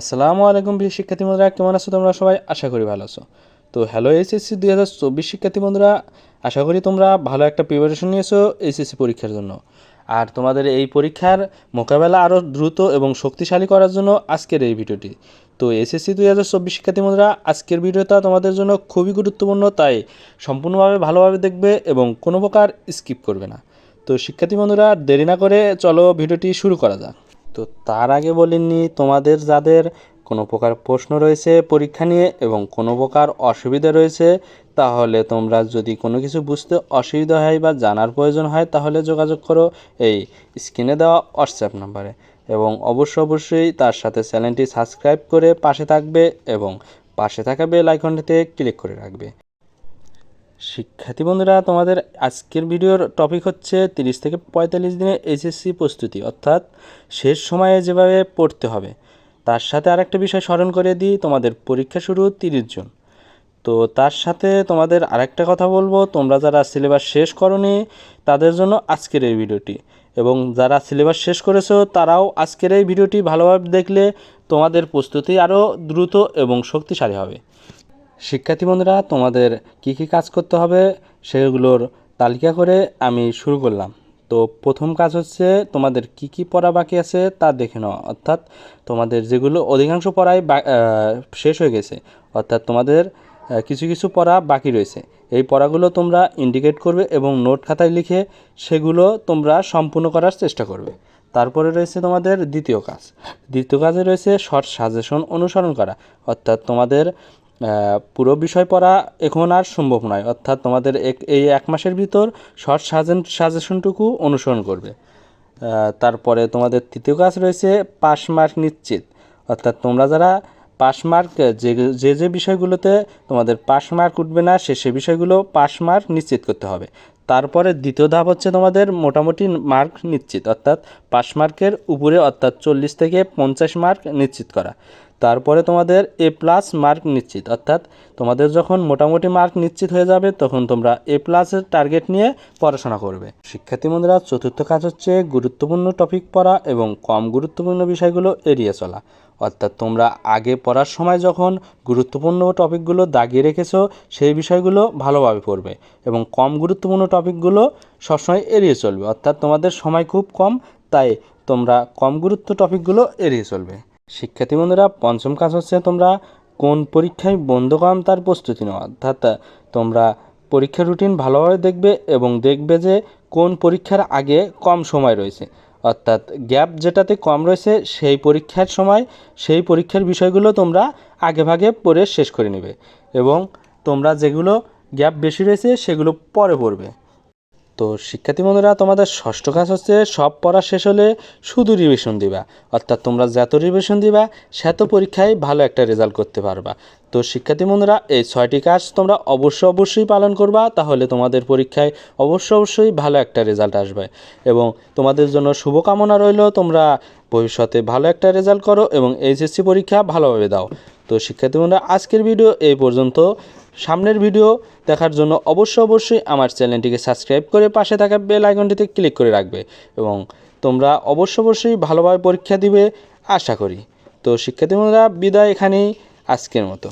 আসসালামু আলাইকুম প্রিয় শিক্ষার্থী বন্ধুরা, কেমন আছো তোমরা সবাই? আশা করি ভালো আছো। তো হ্যালো এসএসসি দুই হাজার চব্বিশ শিক্ষার্থী বন্ধুরা, আশা করি তোমরা ভালো একটা প্রিপারেশন নিয়েছো এসএসসি পরীক্ষার জন্য। আর তোমাদের এই পরীক্ষার মোকাবেলা আরও দ্রুত এবং শক্তিশালী করার জন্য আজকের এই ভিডিওটি। তো এসএসসি দুই হাজার চব্বিশ শিক্ষার্থী বন্ধুরা, আজকের ভিডিওটা তোমাদের জন্য খুবই গুরুত্বপূর্ণ, তাই সম্পূর্ণভাবে ভালোভাবে দেখবে এবং কোনো প্রকার স্কিপ করবে না। তো শিক্ষার্থী বন্ধুরা, দেরি না করে চলো ভিডিওটি শুরু করা যাক। তো তার আগে বলিনি, তোমাদের যাদের কোনো প্রকার প্রশ্ন রয়েছে পরীক্ষা নিয়ে এবং কোনো প্রকার অসুবিধা রয়েছে, তাহলে তোমরা যদি কোনো কিছু বুঝতে অসুবিধা হয় বা জানার প্রয়োজন হয়, তাহলে যোগাযোগ করো এই স্ক্রিনে দেওয়া হোয়াটসঅ্যাপ নাম্বারে। এবং অবশ্য অবশ্যই তার সাথে চ্যানেলটি সাবস্ক্রাইব করে পাশে থাকবে এবং পাশে থাকা বেল আইকনটিতে ক্লিক করে রাখবে। শিক্ষার্থী বন্ধুরা, তোমাদের আজকের ভিডিওর টপিক হচ্ছে তিরিশ থেকে পঁয়তাল্লিশ দিনে এইচএসসি প্রস্তুতি, অর্থাৎ শেষ সময়ে যেভাবে পড়তে হবে। তার সাথে আরেকটা বিষয় স্মরণ করে দিই, তোমাদের পরীক্ষা শুরু তিরিশ জন। তো তার সাথে তোমাদের আরেকটা কথা বলব, তোমরা যারা সিলেবাস শেষ করনি, তাদের জন্য আজকের এই ভিডিওটি। এবং যারা সিলেবাস শেষ করেছ, তারাও আজকের এই ভিডিওটি ভালোভাবে দেখলে তোমাদের প্রস্তুতি আরও দ্রুত এবং শক্তিশালী হবে। শিক্ষার্থী বন্ধুরা, তোমাদের কি কি কাজ করতে হবে সেগুলোর তালিকা করে আমি শুরু করলাম। তো প্রথম কাজ হচ্ছে তোমাদের কি কি পড়া বাকি আছে তা দেখে নাও। অর্থাৎ তোমাদের যেগুলো অধিকাংশ পড়াই শেষ হয়ে গেছে, অর্থাৎ তোমাদের কিছু কিছু পড়া বাকি রয়েছে। এই পড়াগুলো তোমরা ইন্ডিকেট করবে এবং নোট খাতায় লিখে সেগুলো তোমরা সম্পূর্ণ করার চেষ্টা করবে। তারপরে রয়েছে তোমাদের দ্বিতীয় কাজ। দ্বিতীয় কাজে রয়েছে শর্ট সাজেশন অনুসরণ করা। অর্থাৎ তোমাদের পুরো বিষয় পড়া এখন আর সম্ভব নয়। অর্থাৎ তোমাদের এক- এই এক মাসের ভিতর শর্ট সাজেন সাজেশনটুকু অনুসরণ করবে। তারপরে তোমাদের তৃতীয় কাজ রয়েছে পাস মার্ক নিশ্চিত। অর্থাৎ তোমরা যারা পাস মার্ক, যে যে যে বিষয়গুলোতে তোমাদের পাস মার্ক উঠবে না, সে সে বিষয়গুলো পাস মার্ক নিশ্চিত করতে হবে। তারপরে দ্বিতীয় ধাপ হচ্ছে তোমাদের মোটামুটি মার্ক নিশ্চিত। অর্থাৎ পাস মার্কের উপরে অর্থাৎ চল্লিশ থেকে পঞ্চাশ মার্ক নিশ্চিত করা। তারপরে তোমাদের এ প্লাস মার্ক নিশ্চিত। অর্থাৎ তোমাদের যখন মোটামুটি মার্ক নিশ্চিত হয়ে যাবে, তখন তোমরা এ প্লাসের টার্গেট নিয়ে পড়াশোনা করবে। শিক্ষার্থী বন্ধুরা, চতুর্থ কাজ হচ্ছে গুরুত্বপূর্ণ টপিক পড়া এবং কম গুরুত্বপূর্ণ বিষয়গুলো এড়িয়ে চলা। অর্থাৎ তোমরা আগে পড়ার সময় যখন গুরুত্বপূর্ণ টপিকগুলো দাগিয়ে রেখেছো, সেই বিষয়গুলো ভালোভাবে পড়বে এবং কম গুরুত্বপূর্ণ টপিকগুলো সবসময় এড়িয়ে চলবে। অর্থাৎ তোমাদের সময় খুব কম, তাই তোমরা কম গুরুত্ব টপিকগুলো এড়িয়ে চলবে। শিক্ষার্থী বন্ধুরা, পঞ্চম কাজ হচ্ছে তোমরা কোন পরীক্ষায় বন্ধ করাম তার প্রস্তুতি নেওয়া অর্থাৎ, তোমরা পরীক্ষার রুটিন ভালোভাবে দেখবে এবং দেখবে যে কোন পরীক্ষার আগে কম সময় রয়েছে। অর্থাৎ গ্যাপ যেটাতে কম রয়েছে সেই পরীক্ষার সময় সেই পরীক্ষার বিষয়গুলো তোমরা আগে ভাগে পড়ে শেষ করে নেবে এবং তোমরা যেগুলো গ্যাপ বেশি রয়েছে সেগুলো পরে পড়বে। তো শিক্ষার্থী বন্ধুরা, তোমাদের ষষ্ঠ কাজ হচ্ছে, সব পড়া শেষ হলে শুধু রিভিশন দিবা। অর্থাৎ তোমরা যত রিভিশন দিবা, সেত পরীক্ষায় ভালো একটা রেজাল্ট করতে পারবা। তো শিক্ষার্থী বন্ধুরা, এই ছয়টি কাজ তোমরা অবশ্য অবশ্যই পালন করবা, তাহলে তোমাদের পরীক্ষায় অবশ্য অবশ্যই ভালো একটা রেজাল্ট আসবে। এবং তোমাদের জন্য শুভকামনা রইল, তোমরা ভবিষ্যতে ভালো একটা রেজাল্ট করো এবং এইচএসসি পরীক্ষা ভালোভাবে দাও। তো শিক্ষার্থী বন্ধুরা, আজকের ভিডিও এই পর্যন্ত। সামনের ভিডিও দেখার জন্য অবশ্য অবশ্যই আমার চ্যানেলটিকে সাবস্ক্রাইব করে পাশে থাকা বেল আইকনটিতে ক্লিক করে রাখবে এবং তোমরা অবশ্য অবশ্যই ভালোভাবে পরীক্ষা দিবে, আশা করি। তো শিক্ষার্থী বন্ধুরা, বিদায় এখানেই আজকের মতো।